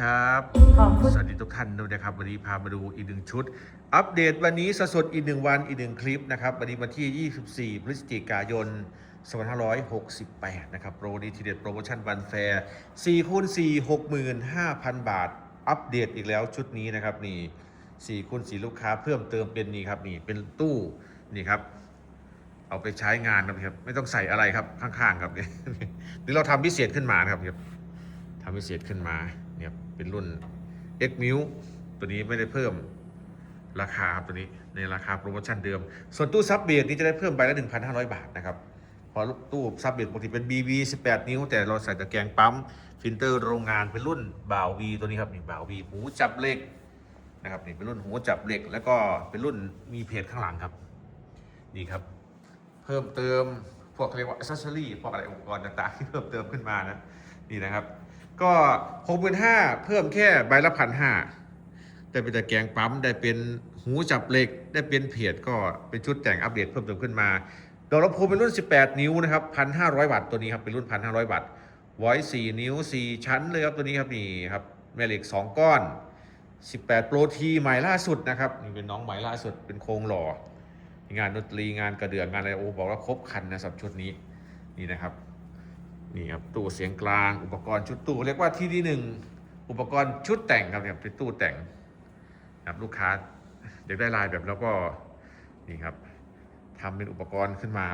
ขอบคุณสวัสดีทุกท่านด้วยนะครับ วันนี้พามาดูอีกหนึ่งชุด อัปเดตวันนี้สดๆอีกหนึ่งวันอีกหนึ่งคลิปนะครับ วันนี้วันที่ 24 พฤศจิกายน 2568 นะครับ โปรดีทีเด็ดโปรโมชั่นวันแฟร์4คูณ4 65,000 บาท อัปเดตอีกแล้วชุดนี้นะครับนี่4คูณ4ลูกค้าเพิ่มเติมเป็นนี่ครับนี่เป็นตู้นี่ครับเอาไปใช้งานนะครับ ไม่ต้องใส่อะไรครับข้างๆครับนี่นี่เราทำพิเศษขึ้นมานะครับทำพิเศษขึ้นมา เป็นรุ่น X m i u ตัวนี้ไม่ได้เพิ่มราคาครับตัวนี้ในราคาโปรโมชั่นเดิม ส่วนตู้ซับเบรกนี้จะได้เพิ่มใบละ 1,500 บาทนะครับเพอตู้ซับเบรกปกติเป็น BB 18 นิ้ว แต่เราใส่ตะแกรงปั๊ม ฟิลเตอร์โรงงานเป็นรุ่นบ่าววีตัวนี้ครับนี่บ่าววีหูจับเหล็กนะครับนี่เป็นรุ่นหูจับเหล็ก แล้วก็เป็นรุ่นมีเพจข้างหลังครับนี่ครับ เพิ่มเติมพวกเรียกว่า accessory พวกอะไรอุปกรณ์ต่างๆที่เพิ่มเติมขึ้นมานะนี่นะครับ ก็หกหมื่นห้าเพิ่มแค่ใบละพันห้าได้เป็นตะแกรงปั๊มได้เป็นหูจับเหล็ก ได้เป็นเพจก็เป็นชุดแต่งอัปเดตเพิ่มเติมขึ้นมาดอกลำโพงเป็นรุ่น 18 นิ้วนะครับ1,500 วัตต์ตัวนี้ครับเป็นรุ่น 1,500 วัตต์ไว้4นิ้ว 4 ชั้นเลยครับตัวนี้ครับนี่ครับแม่เหล็ก 2 ก้อน 18โปรทีใหม่ล่าสุดนะครับนี่เป็นน้องใหม่ล่าสุดเป็นโครงหล่อ งานดนตรีงานกระเดื่องงานอะไรโอ้บอกว่าครบคันนะสำหรับชุดนี้นี่นะครับ นี่ครับตู้เสียงกลางอุปกรณ์ชุดตู้เรียกว่าที่ที่หนึ่งอุปกรณ์ชุดแต่งครับเนี่ยเป็นตู้แต่งครับลูกค้าอยากได้ลายแบบแล้วก็นี่ครับทำเป็นอุปกรณ์ขึ้นมา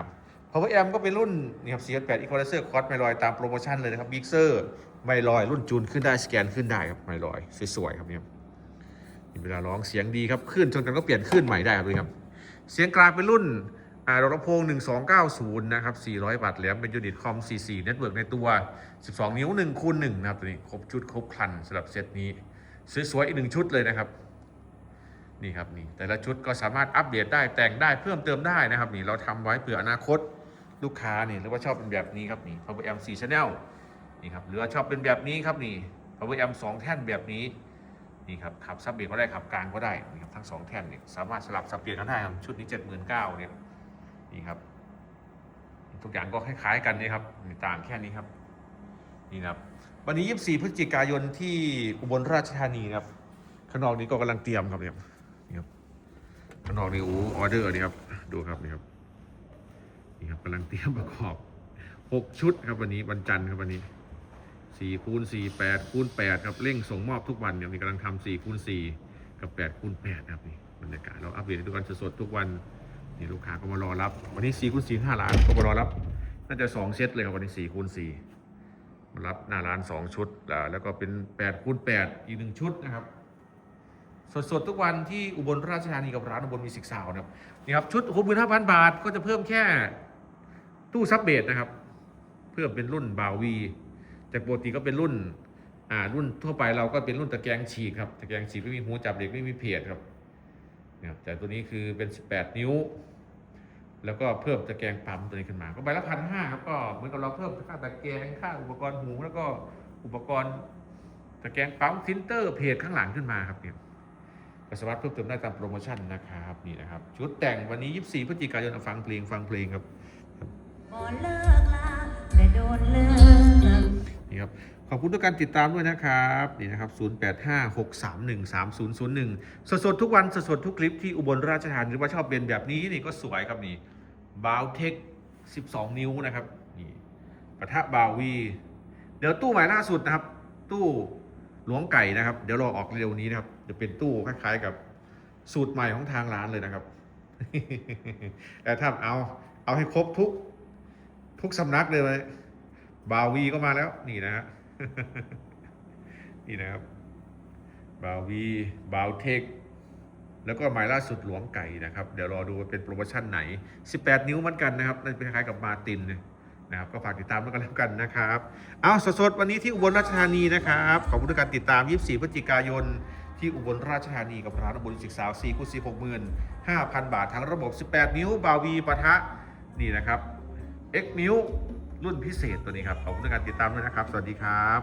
Power Amp ก็เป็นรุ่นนี่ครับ C8 Equalizer Quad ไมลอยตามโปรโมชั่นเลยนะครับ Mixer ไมลอยรุ่นจูนขึ้นได้สแกนขึ้นได้ครับไมลอยสวยๆครับเนี่ยนี่เวลาร้องเสียงดีครับขึ้นชนกันก็เปลี่ยนขึ้นใหม่ได้ครับดูครับเสียงกลางเป็นรุ่น อ่าลำโพง 1290 นะครับ 400วัตต์แหลมเป็นยูนิตคอม 44เน็ตเวิร์กในตัว 12 นิ้ว1คูณ1นะครับตัวนี้ครบชุดครบครันสำหรับเซตนี้ สวยๆ อีกหนึ่งชุดเลยนะครับ นี่ครับนี่แต่ละชุดก็สามารถอัปเดตได้แต่งได้เพิ่มเติมได้นะครับนี่เราทำไว้เผื่ออนาคตลูกค้านี่หรือว่าชอบเป็นแบบนี้ครับนี่ Power Amp 4 Channel นี่ครับหรือว่าชอบเป็นแบบนี้ครับนี่ Power Amp 2 แท่นแบบนี้นี่ครับขับซับเบรกก็ได้ขับกลางก็ได้นี่ครับทั้งสองแท่นเนี่ยสามารถสลับสับเปลี่ยนกันได้ครับชุดนี้ 79,000เนี่ย นี่ครับ ทุกอย่างก็คล้ายๆกันนี่ครับต่างแค่นี้ครับ นี่นะครับ วันนี้ 24 พฤศจิกายนที่อุบลราชธานีครับข้างนอกนี้ก็กำลังเตรียมครับเนี่ยนี่ครับข้างนอกนี่โอ้ออเดอร์นี่ครับดูครับนี่ครับนี่ครับกำลังเตรียมประกอบหกชุดครับวันนี้วันจันทร์ครับวันนี้สี่คูณสี่แปดคูณแปดครับเร่งส่งมอบทุกวันเนี่ยมีกำลังทำสี่คูณสี่กับแปดคูณแปดครับนี่บรรยากาศเราอัปเดตให้ทุกวันสดๆทุกวัน นี่ลูกค้าก็มารอรับ วันนี้สี่คูณสี่ห้าล้านก็มารอรับ น่าจะสองเซตเลยครับวันนี้สี่คูณสี่มารับหน้าร้านสองชุด แล้วก็เป็นแปดคูณแปดอีกหนึ่งชุดนะครับ สดๆ ทุกวันที่อุบลราชธานีกับร้านอุบลมีสิกสาวนะครับนี่ครับชุดหกหมื่นห้าพันบาทก็จะเพิ่มแค่ตู้ซับเบสนะครับ เพิ่มเป็นรุ่นบาวีแต่ปกติก็เป็นรุ่นอ่ารุ่นทั่วไปเราก็เป็นรุ่นตะแกรงฉีกครับตะแกรงฉีกไม่มีหูจับเด็กไม่มีเพจครับ นะครับแต่ตัวนี้คือเป็น 18 นิ้ว แล้วก็เพิ่มตะแกรงปั๊มตัวนี้ขึ้นมา ก็ใบละพันห้าครับก็เหมือนกับเราเพิ่มค่าตะแกรงค่าอุปกรณ์หูแล้วก็อุปกรณ์ตะแกรงปั๊มฟิลเตอร์เพจข้างหลังขึ้นมาครับเนี่ยก็สามารถเพิ่มเติมได้ตามโปรโมชั่นนะครับนี่นะครับ ชุดแต่งวันนี้ 24พฤศจิกายนเอาฟังเพลงฟังเพลงครับบ่เลิกลาแต่โดนเลิกนี่ครับขอบคุณทุกการติดตามด้วยนะครับนี่นะครับ 0856313001 สดๆทุกวันสดๆทุกคลิปที่อุบลราชธานีหรือว่าชอบเป็นแบบนี้นี่ก็สวยครับนี่บาวเทค 12 นิ้วนะครับนี่ปะทะบาววี เดี๋ยวตู้ใหม่ล่าสุดนะครับ ตู้หลวงไก่นะครับ เดี๋ยวรอออกเร็วนี้นะครับจะเป็นตู้คล้ายๆกับสูตรใหม่ของทางร้านเลยนะครับแต่ถ้าเอาเอาให้ครบทุกทุกสำนักเลยไหมบาวีก็มาแล้วนี่นะฮะ นี่นะครับบาวีบาวเทคแล้วก็หมายล่าสุดหลวงไก่นะครับ เดี๋ยวรอดูว่าเป็นโปรโมชั่นไหน 18 นิ้วเหมือนกันนะครับนั่นเป็นคล้ายกับมาตินนะครับ ก็ฝากติดตามด้วยกันแล้วกันนะครับ เอาสดๆ วันนี้ที่อุบลราชธานีนะครับ ขอบคุณทุกการติดตาม 24 พฤศจิกายน ที่อุบลราชธานีกับร้านอุบลสิกสา4คูณ4 6 5,000 บาททั้งระบบ 18 นิ้ว บาวีปะทะนี่นะครับ X นิ้ว รุ่นพิเศษตัวนี้ครับ ขอบคุณกการติดตามด้วยนะครับ สวัสดีครับ